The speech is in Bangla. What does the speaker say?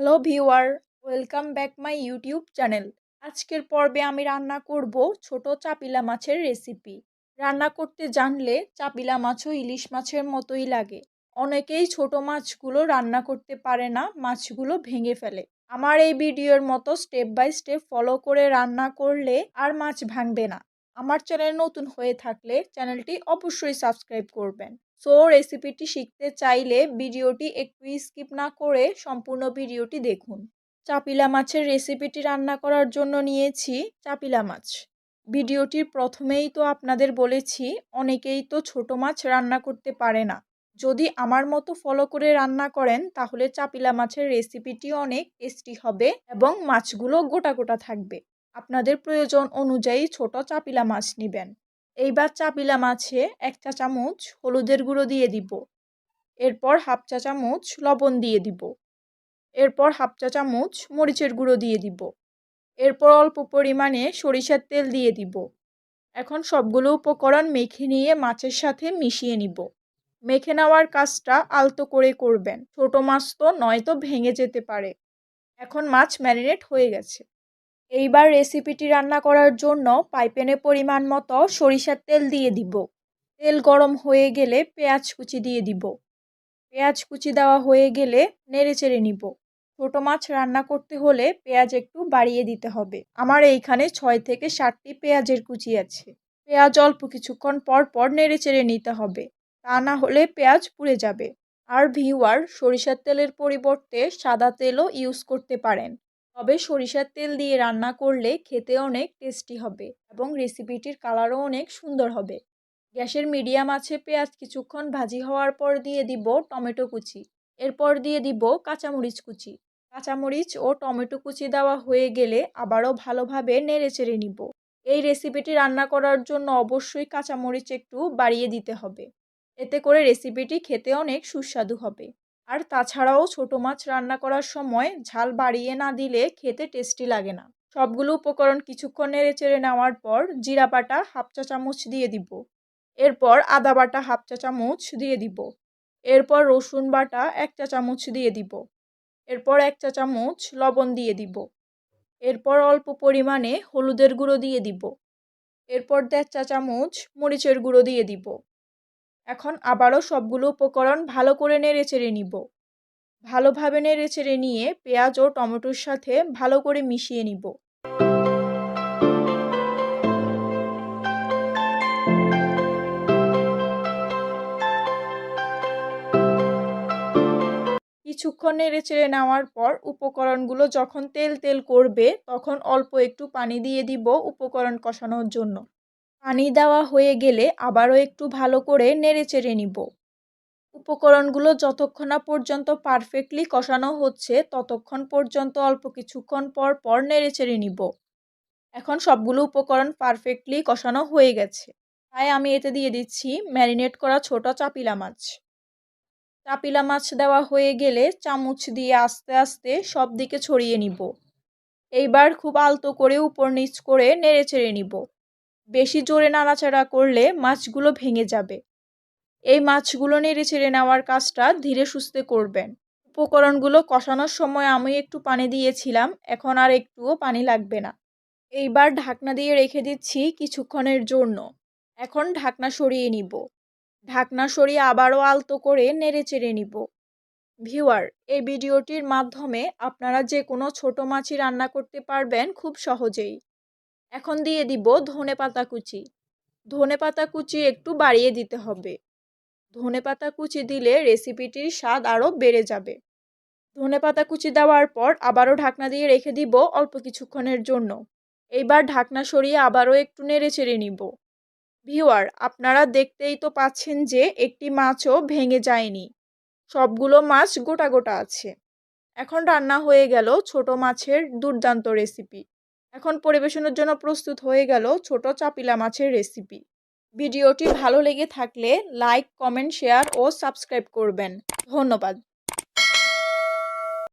Hello viewer welcome back my YouTube channel আজকের পর্বে আমি রান্না করব ছোট চাপিলা মাছের রেসিপি রান্না করতে জানলে চাপিলা মাছও ইলিশ মাছের মতোই লাগে। অনেকেই ছোট মাছগুলো রান্না করতে পারে না, মাছগুলো ভেঙে ফেলে। আমার এই ভিডিওর মতো স্টেপ বাই স্টেপ ফলো করে রান্না করলে আর মাছ ভাঙবে না। আমার চ্যানেল নতুন হয়ে থাকলে চ্যানেলটি অবশ্যই সাবস্ক্রাইব করবেন। সো রেসিপিটি শিখতে চাইলে ভিডিওটি একটু স্কিপ না করে সম্পূর্ণ ভিডিওটি দেখুন। চাপিলা মাছের রেসিপিটি রান্না করার জন্য নিয়েছি চাপিলা মাছ। ভিডিওটির প্রথমেই তো আপনাদের বলেছি, অনেকেই তো ছোট মাছ রান্না করতে পারে না। যদি আমার মতো ফলো করে রান্না করেন, তাহলে চাপিলা মাছের রেসিপিটি অনেক টেস্টি হবে এবং মাছগুলো গোটা গোটা থাকবে। আপনাদের প্রয়োজন অনুযায়ী ছোট চাপিলা মাছ নেবেন। এইবার চাপিলা মাছে এক চা চামচ হলুদের গুঁড়ো দিয়ে দিব। এরপর হাফ চা চামচ লবণ দিয়ে দিব। এরপর হাফ চা চামচ মরিচের গুঁড়ো দিয়ে দিব। এরপর অল্প পরিমাণে সরিষার তেল দিয়ে দিব। এখন সবগুলো উপকরণ মেখে নিয়ে মাছের সাথে মিশিয়ে নিব। মেখে নেওয়ার কাজটা আলতো করে করবেন। ছোট মাছ তো নয়তো ভেঙে যেতে পারে। এখন মাছ ম্যারিনেট হয়ে গেছে। এইবার রেসিপিটি রান্না করার জন্য পাইপেনে পরিমাণ মতো সরিষার তেল দিয়ে দিব। তেল গরম হয়ে গেলে পেঁয়াজ কুচি দিয়ে দিব। পেঁয়াজ কুচি দেওয়া হয়ে গেলে নেড়ে চেড়ে নিব। ছোটো মাছ রান্না করতে হলে পেঁয়াজ একটু বাড়িয়ে দিতে হবে। আমার এইখানে ছয় থেকে সাতটি পেঁয়াজের কুচি আছে। পেঁয়াজ অল্প কিছুক্ষণ পর পর নেড়ে চেড়ে নিতে হবে। তা না হলে পেঁয়াজ পুড়ে যাবে। আর ভিওয়ার সরিষার তেলের পরিবর্তে সাদা তেলও ইউজ করতে পারেন। তবে সরিষার তেল দিয়ে রান্না করলে খেতে অনেক টেস্টি হবে এবং রেসিপিটির কালারও অনেক সুন্দর হবে। গ্যাসের মিডিয়াম আছে পেঁয়াজ, কিছুক্ষণ ভাজি হওয়ার পর দিয়ে দিব টমেটো কুচি। এরপর দিয়ে দিব কাঁচামরিচ কুচি। কাঁচামরিচ ও টমেটো কুচি দেওয়া হয়ে গেলে আবারও ভালোভাবে নেড়ে চেড়ে নিব। এই রেসিপিটি রান্না করার জন্য অবশ্যই কাঁচামরিচ একটু বাড়িয়ে দিতে হবে। এতে করে রেসিপিটি খেতে অনেক সুস্বাদু হবে। আর তাছাড়াও ছোট মাছ রান্না করার সময় ঝাল বাড়িয়ে না দিলে খেতে টেস্টি লাগে না। সবগুলো উপকরণ কিছুক্ষণ নেড়ে চেড়ে নেওয়ার পর জিরা বাটা হাফ চা চামচ দিয়ে দিব। এরপর আদা বাটা হাফ চা চামচ দিয়ে দিব। এরপর রসুন বাটা এক চা চামচ দিয়ে দিব। এরপর এক চা চামচ লবণ দিয়ে দিব। এরপর অল্প পরিমাণে হলুদের গুঁড়ো দিয়ে দিব। এরপর দেড় চা চামচ মরিচের গুঁড়ো দিয়ে দিব। এখন আবারও সবগুলো উপকরণ ভালো করে নেড়ে চেড়ে নিব। ভালোভাবে নেড়ে চেড়ে নিয়ে পেঁয়াজ ও টমেটোর সাথে ভালো করে মিশিয়ে নিব। কিছুক্ষণ নেড়ে চেড়ে নেওয়ার পর উপকরণগুলো যখন তেল তেল করবে তখন অল্প একটু পানি দিয়ে দিব উপকরণ কষানোর জন্য। পানি দেওয়া হয়ে গেলে আবারও একটু ভালো করে নেড়ে চেড়ে নিব। উপকরণগুলো যতক্ষণ পর্যন্ত পারফেক্টলি কষানো হচ্ছে, ততক্ষণ পর্যন্ত অল্প কিছুক্ষণ পর পর নেড়ে চেড়ে নিব। এখন সবগুলো উপকরণ পারফেক্টলি কষানো হয়ে গেছে। তাই আমি এতে দিয়ে দিচ্ছি ম্যারিনেট করা ছোট চাপিলা মাছ। চাপিলা মাছ দেওয়া হয়ে গেলে চামচ দিয়ে আস্তে আস্তে সব দিকে ছড়িয়ে নিব। এইবার খুব আলতো করে উপর নিচ করে নেড়ে চেড়ে নিব। বেশি জোরে নাড়াচাড়া করলে মাছগুলো ভেঙে যাবে। এই মাছগুলো নেড়ে ছেড়ে নেওয়ার কাজটা ধীরে সুস্থে করবেন। উপকরণগুলো কষানোর সময় আমি একটু পানি দিয়েছিলাম, এখন আর একটুও পানি লাগবে না। এইবার ঢাকনা দিয়ে রেখে দিচ্ছি কিছুক্ষণের জন্য। এখন ঢাকনা সরিয়ে নিব। ঢাকনা সরিয়ে আবারও আলতো করে নেড়ে চেড়ে নিব। ভিউয়ার, এই ভিডিওটির মাধ্যমে আপনারা যে কোনো ছোট মাছই রান্না করতে পারবেন খুব সহজেই। এখন দিয়ে দিব ধনে পাতা কুচি। ধনে পাতা কুচি একটু বাড়িয়ে দিতে হবে। ধনে পাতা কুচি দিলে রেসিপিটির স্বাদ আরও বেড়ে যাবে। ধনে পাতা কুচি দেওয়ার পর আবারও ঢাকনা দিয়ে রেখে দিব অল্প কিছুক্ষণের জন্য। এইবার ঢাকনা সরিয়ে আবারও একটু নেড়ে চেড়ে নিব। ভিওয়ার আপনারা দেখতেই তো পাচ্ছেন যে একটি মাছও ভেঙে যায়নি। সবগুলো মাছ গোটা গোটা আছে। এখন রান্না হয়ে গেল ছোট মাছের দুর্দান্ত রেসিপি। এখন পরিবেশনের জন্য প্রস্তুত হয়ে গেল ছোট চাপিলা মাছের রেসিপি ভিডিওটি ভালো লেগে থাকলে লাইক কমেন্ট শেয়ার ও সাবস্ক্রাইব করবেন। ধন্যবাদ।